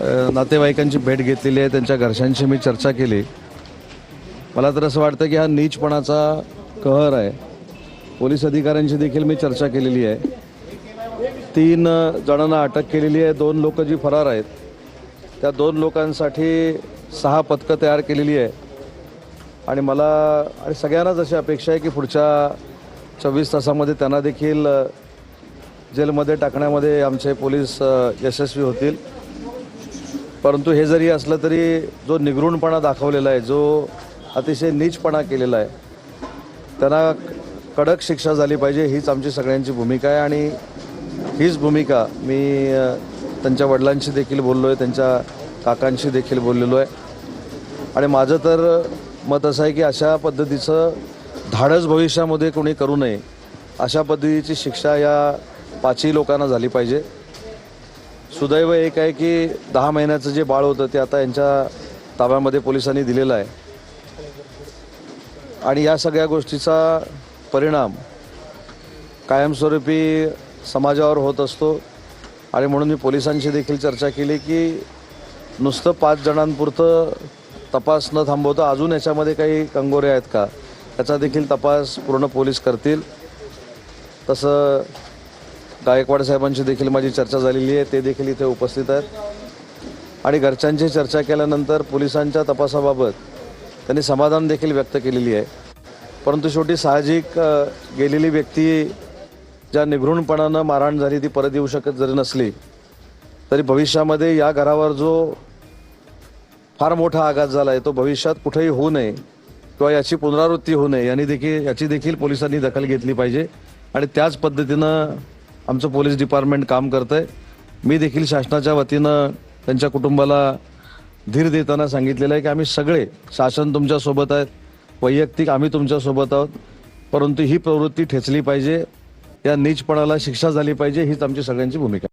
नातेवाईकांची भेट घेतलेली आहे त्यांच्या घरच्यांशी मी चर्चा केली. मला तर असं वाटतं की हा नीचपणाचा कहर आहे. पोलीस अधिकाऱ्यांशी देखील मी चर्चा केलेली आहे. तीन जणांना अटक केलेली आहे दोन लोक जी फरार आहेत त्या दोन लोकांसाठी सहा पथकं तयार केलेली आहे. आणि मला आणि सगळ्यांनाच अशी अपेक्षा आहे की पुढच्या चोवीस तासामध्ये त्यांना देखील जेलमध्ये टाकण्यामध्ये आमचे पोलीस यशस्वी होतील. परंतु हे जरी असलं तरी जो निगरूणपणा दाखवलेला आहे जो अतिशय नीचपणा केलेला आहे त्यांना कडक शिक्षा झाली पाहिजे हीच आमची सगळ्यांची भूमिका आहे आणि हीच भूमिका मी त्यांच्या वडिलांशी देखील बोललो आहे त्यांच्या काकांशी देखील बोललेलो आहे. आणि माझं तर मत असं आहे की अशा पद्धतीचं धाडस भविष्यामध्ये कोणी करू नये अशा पद्धतीची शिक्षा या पाचही लोकांना झाली पाहिजे. सुदैव एक आहे की दहा महिन्याचं जे बाळ होतं ते आता यांच्या ताब्यामध्ये पोलिसांनी दिलेलं आहे. आणि या सगळ्या गोष्टीचा परिणाम कायमस्वरूपी समाजावर होत असतो. आणि म्हणून मी पोलिसांशी देखील चर्चा केली की नुसतं पाच जणांपुरतं तपास न थांबवता अजून याच्यामध्ये काही कंगोरे आहेत का? याचा देखील तपास पूर्ण पोलीस करतील. तसं गायकवाड साहेबांशी देखील माझी चर्चा झालेली आहे. ते देखील इथे उपस्थित आहेत. आणि घरच्यांची चर्चा केल्यानंतर पोलिसांच्या तपासाबाबत त्यांनी समाधान देखील व्यक्त केलेली आहे. परंतु शेवटी साहजिक गेलेली व्यक्ती ज्या निघृणपणानं मारहाण झाली ती परत येऊ शकत जरी नसली तरी भविष्यामध्ये या घरावर जो फार मोठा आघात झाला आहे तो भविष्यात कुठेही होऊ नये किंवा याची पुनरावृत्ती होऊ नये यांनी देखील याची देखील पोलिसांनी दखल घेतली पाहिजे. आणि त्याच पद्धतीनं आमचं पोलीस डिपार्टमेंट काम करतं आहे मी देखील शासनाच्या वतीनं त्यांच्या कुटुंबाला धीर देताना सांगितलेलं आहे की आम्ही सगळे शासन तुमच्यासोबत आहेत वैयक्तिक आम्ही तुमच्यासोबत आहोत परंतु ही प्रवृत्ती ठेचली पाहिजे या नीचपणाला शिक्षा झाली पाहिजे हीच आमची सगळ्यांची भूमिका